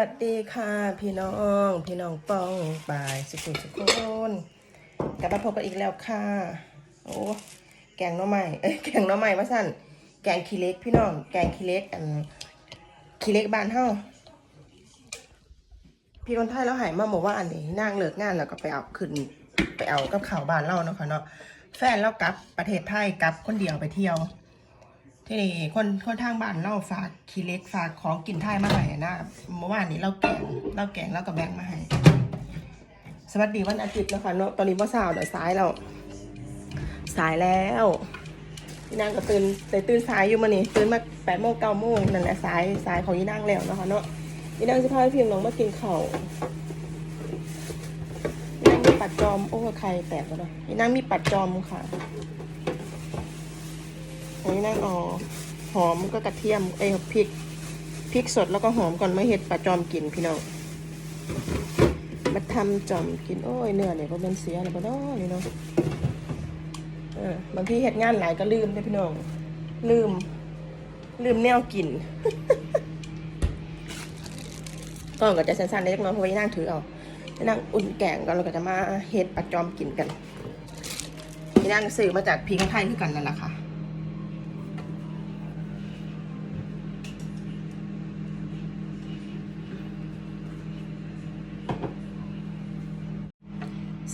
วัสดีค่ะ พี่น้องพี่น้องปองปายสุขุสุขคนกลับมาพบกันอีกแล้วค่ะ โอ้แกงน้อใหม่เอ้ยแกงน้อใหม่มาสั่นแกงขี้เล็กพี่น้อง แกงขี้เล็กอันขี้เล็กบ้านเฮาพี่คนไทยแล้วหายมาบอกว่าอันนี้นั่งเลิกงานแล้วก็ไปเอาขึ้นไปเอากับข่าวบ้านเล่าเนาะค่ะเนาะแฟนเรากลับประเทศไทยกลับคนเดียวไปเที่ยว ที่นี่คนคนทางบ้านเราฝากขี้เล็กฝากของกินไทยมาให้นะเมื่อวานนี้เราแกงเราแกงแล้วก็แบ่งมาให้สวัสดีวันอาทิตย์นะคะเนาะตอนนี้ว่าสาวเดี๋ยวสายแล้วสายแล้วพี่นางก็ตื่นแต่ตื่นสายอยู่มานี่ตื่นมาแปดโมงเก้าโมงนั่นแหละสายสายของยี่นางแล้วนะคะเนาะยี่นางจะพาพี่น้องมากินเข้าวยี่นางมีปัดจอมโอ้ใครแตกแล้วเนาะยี่นางมีปัดจอมค่ะ อันนี้นั่งเอาหอมก็กระเทียมเอ้พริกพริกสดแล้วก็หอมก่อนมาเห็ดปลาจอมกินพี่น้องมาทำจอมกินโอ้ยเนื้อเนี่ยก็เป็นเสียแล้วก็น้อนี่เนาะเออบางทีเห็ดงานหลายก็ลืมเลยพี่น้องลืม ลืมแนวกินก่อนก็จะสั้นๆเล็กน้อยเพราะว่านั่งถือเอานั่งอุ่นแกงกันเราก็จะมาเห็ดปลาจอมกินกันพี่นั่งซื้อมาจากพิงค์ไทยคือกันนั่นแหละค่ะ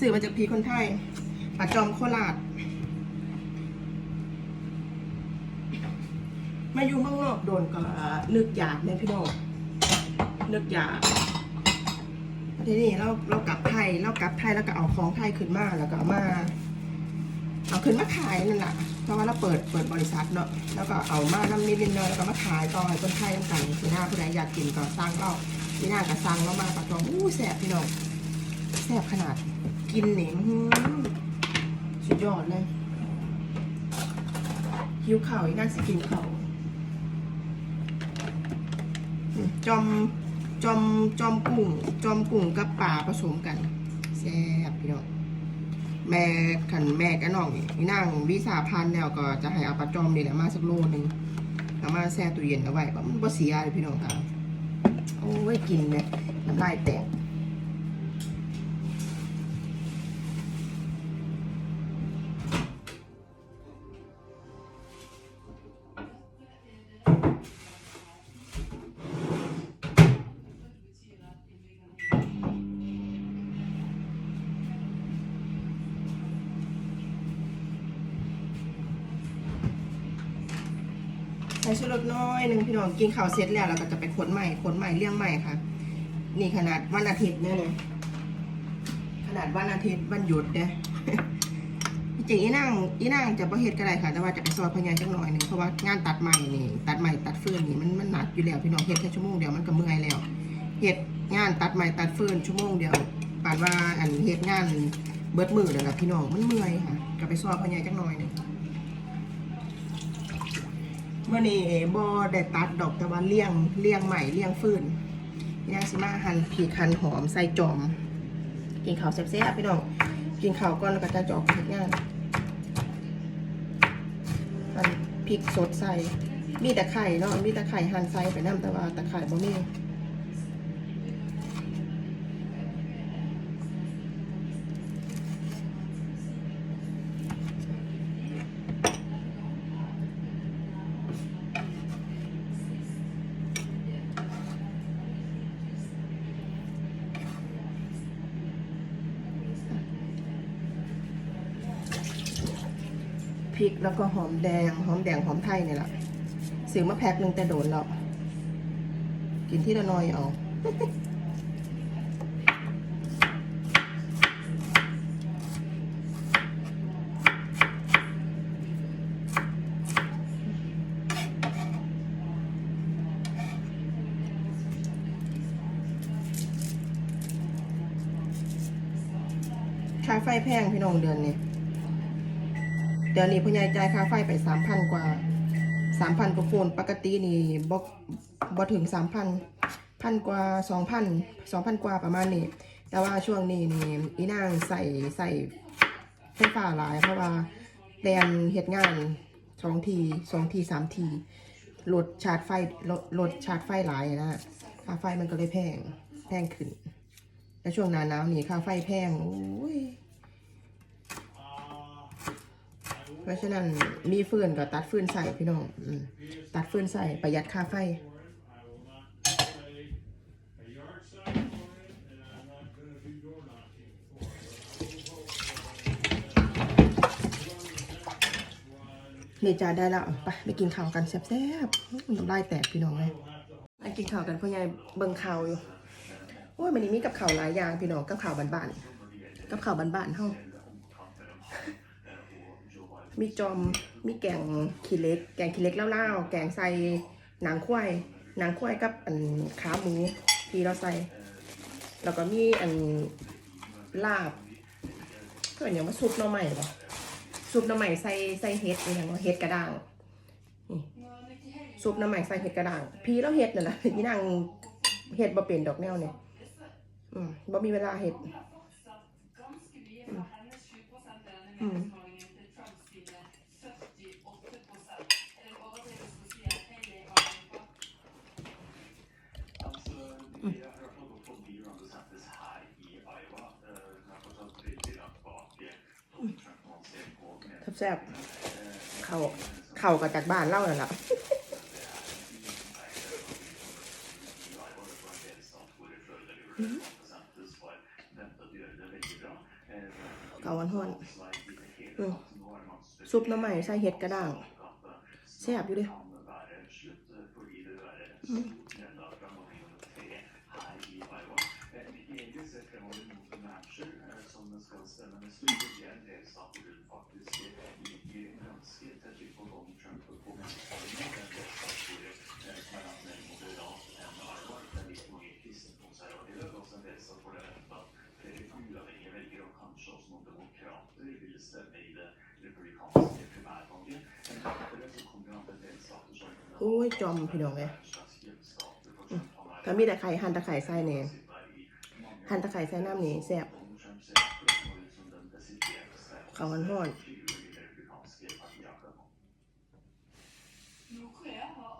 สื่อมาจากพีคนไทยปัดจอมโคราชมาอยู่เมืองนอกโดนก็นึกอยากเนี่พี่น้องนึกอยากทีนี้เราเรากลับไทยเรากลับไทยแล้วก็เอาของไทยขึ้นมาแล้วก็เอามาเอาขึ้นมาขายนั่นแหละเพราะว่าเราเปิดเปิดบริษัทเนาะแล้วก็เอามานำนิดๆหน่อยแล้วก็มาขายต่อให้คนไทยน้ำกันพี่หน้าผู้ใดอยากกินก็สั่งเราพี่หน้าก็สั่งเรามาปัดจอมอู้แสบพี่น้องแซ่บขนาด กินเนี่ยอื้อหือสุดยอดเลยหิวเข่าอีกน่าสิกินเข่าจอมจอมจอมกุ้งจอมกุ้งกับปลาผสมกันแซ่บพี่น้องแม่ขันแม่กับน้องนี่นั่งวิสาพันธ์แล้วก็จะให้เอาปลาจอมนี่แหละมาสักโลนึงเอามาแช่ตู้เย็นเอาไว้ก็มันบ่เสียเลยพี่น้องค่ะโอ้ยกินเนี่ยน้ำลายแตก น้องกินข้าวเสร็จแล้วเราก็จะไปขนใหม่ขนใหม่เลี้ยงใหม่ค่ะ นี่ขนาดวันอาทิตย์เนี่ยเลยขนาดวันอาทิตย์วันหยุดเนี่ยจริงอีนั่งอีนั่งจะประเฮ็ดก็ได้ค่ะ แต่ว่าจะไปซอยพญาจังหน่อยหนึ่งเพราะว่างานตัดใหม่นี่ ตัดใหม่ตัดเฟื่อนนี่มันมันหนักอยู่แล้วพี่น้องเฮ็ดแค่ชั่วโมงเดียวมันก็เมื่อยแล้วเฮ็ดงานตัดใหม่ตัดเฟื่อนชั่วโมงเดียวปานว่าอันเฮ็ดงานเบิดมือเลยล่ะพี่น้องมันเมื่อยค่ะก็ไปซอยพญาจังหน่อยหนึ่ง เมื่อนี้บอได้ตัดดอกแต่ว่าเลี้ยงเลี้ยงใหม่เลี้ยงฟืนย่างสิมาหั่นผีคันหอมใส่จอม กินข้าวแซ่บๆพี่น้องกินข้าวก่อนแล้วก็จะจอกเฮ็ดงานหั่นพริกสดใส่มีแต่ไข่เนาะมีแต่ไข่หั่นใส่ไปน้ำแต่ว่าตะไคร่บ่มี แล้วก็หอมแดง หอมแดงหอมไทยเนี่ยแหละซื้อมาแพ็คหนึ่งแต่โดนแล้ว กินที่ละน้อยเอาค่าไฟแพงพี่น้องเดือนนี้ เดือนนี้พ่อใหญ่จ่ายค่าไฟไปสามพันกว่าสามพันกว่าโฟนปกตินี่บ่บ่ถึงสามพันพันกว่าสองพันสองพันกว่าประมาณนี้ แต่ว่าช่วงนี้นี่อีนางใส่ใส่ไฟฟ้าหลาย เพราะว่าแดนเหตุงานสองทีสองทีสามทีลดชาร์จไฟลดลดชาร์จไฟหลายนะค่าไฟมันก็เลยแพงแพงขึ้นแล้วช่วงหนาหนาวนี่ค่าไฟแพงโอ้ย เพ ราะฉะนั้นมีฟืนก็ตัดฟืนใส่พี่น้องอตัดฟืนใส่ประหยัดค่าไฟเนี่จ้าได้แล้วไปไปกินข้าวกันแซ่บๆน้ำลายแตกพี่น้องเลยไปกินข้าวกันพ่อใหญ่เบิ่งข่าวอยู่โอ้ยมันนี้มีกับข่าวหลายอย่างพี่น้องกับข่าวบ้านๆกับข่าวบ้านๆเฮา มีจอม มีแกงขี้เล็ก แกงขี้เล็กเล่าๆ แกงใส่หนังควายหนังควายกับอันขาหมูที่เราใส่ แล้วก็มีอันลาบก็อย่างว่าซุปหน่อใหม่ปะซุปหน่อใหม่ใส่ใส่เห็ดอย่างว่าเห็ดกระด้างซุปน่อใหม่ใส่เห็ดกระด้าง พี่เราเห็ดน่ะนะพี่นางเห็ดบ่เป็นดอกแนวเนี่ยอืมบ่มีเวลาเห็ดอืม แซ่บๆเขาเขากับจากบ้านเล่าน่ะล่ะเกาวันห้อนอืมซุปน้ำใหม่ใส่เห็ดกระด้างแซ่บอยู่เดิอืม โอ้ย จอมพี่น้องเลยอืมถ้ามีแต่ไข่หั่นตะไคร่ใส่เนี่ยหั่นตะไคร่ใส่น้ำนี่แซ่บ ขาวันห้อน Nord-Korea har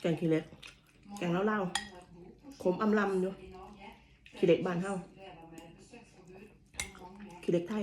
แกงขี้เหล็ก แกงเหล้าๆขมอำลำอยู่ขี้เหล็กบ้านเฮาขี้เหล็กไทย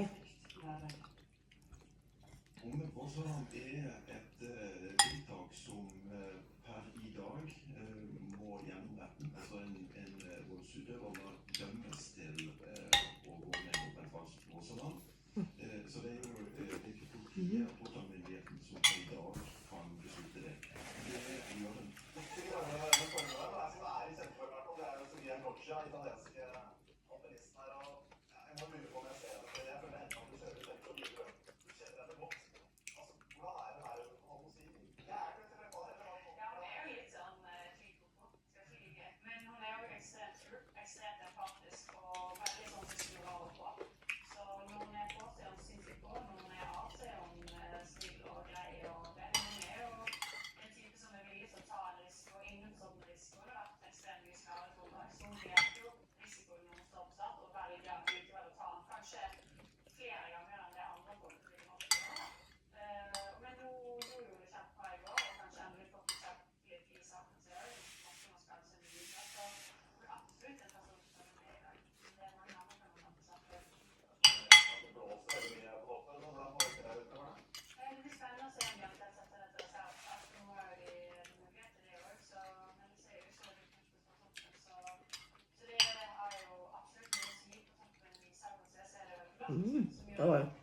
Mm. All right.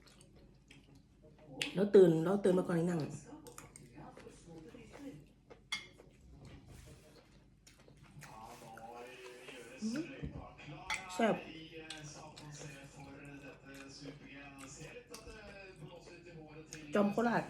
แล้วตื่นแล้วตื่นมาก่อนนี่นั่งแซ่บจอมโคราช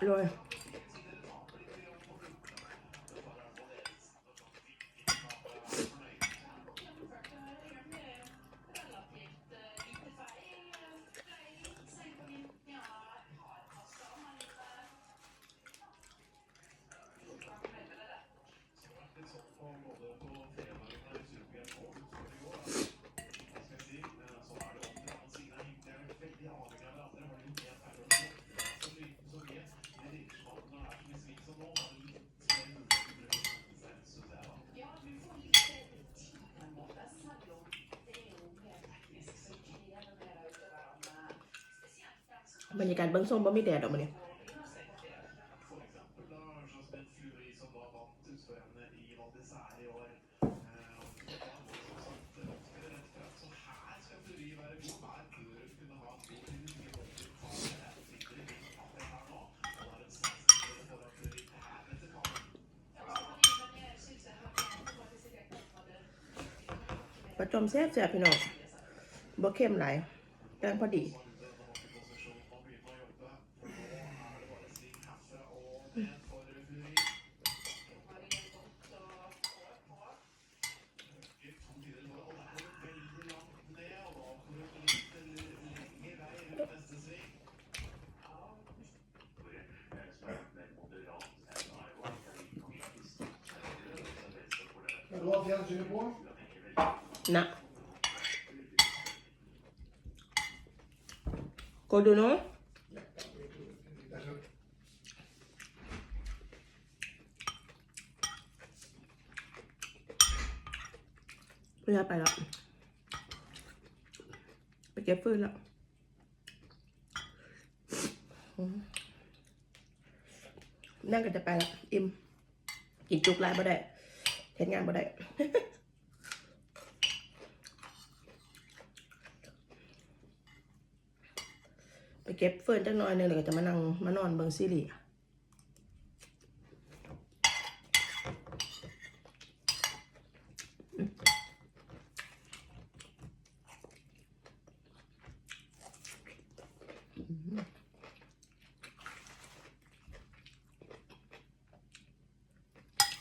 Lo. บรรยากาศเบิ้องส้มบ่มีแดดออกมาเนี่ยประจมแซ่บแซ่บพี่น้องบ่เข้มไหลแป้งพอดี fjernsynet på? Na. Går du nå? Bây giờ phải lắm. Phải kéo phơi lắm. Ừ. นั่งก็จะไปละอิ่มกินจุกหลายบ่ได้ เฮ็ดงานบ่ได้ไปเก็บเฟิร์นจักหน่อยหนึงเดี๋ยวก็จะมานั่งมานอนเบิงซีรีส์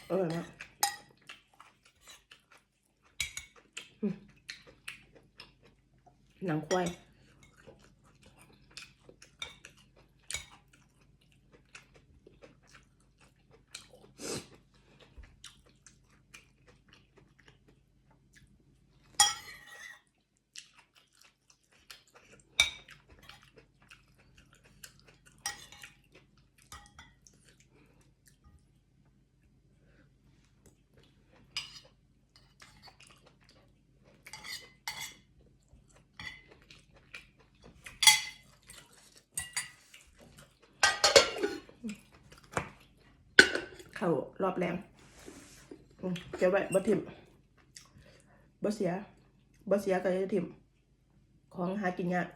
อร่อยมากอืม หนั เข้ารอบแรงอืมเก็บไว้บ่ทิมบ่เสียบ่เสียก็จะทิมของหากินยาก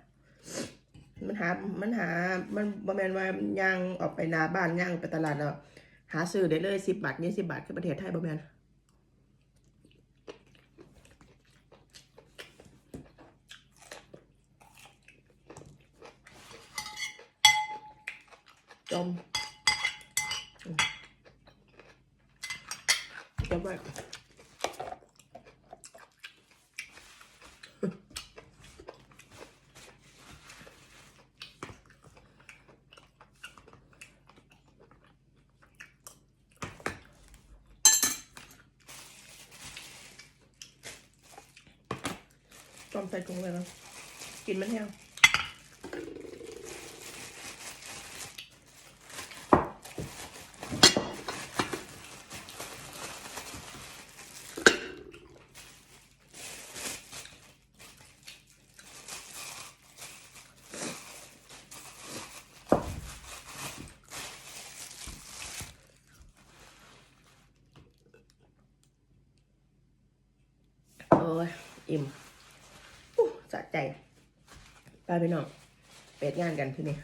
มันหา มันหา มันบ่แมนว่าย่างออกไปนาบ้านย่างไปตลาดเนาะหาซื้อได้เลยสิบบาทยี่สิบบาทคือประเทศไทยบ่แมนจม เก็บไว้ ต้มใส่ถุงเลยนะกินมันแห้งโอ้ย อิ่ม ไปน้องเป็ดงานกันที่นี่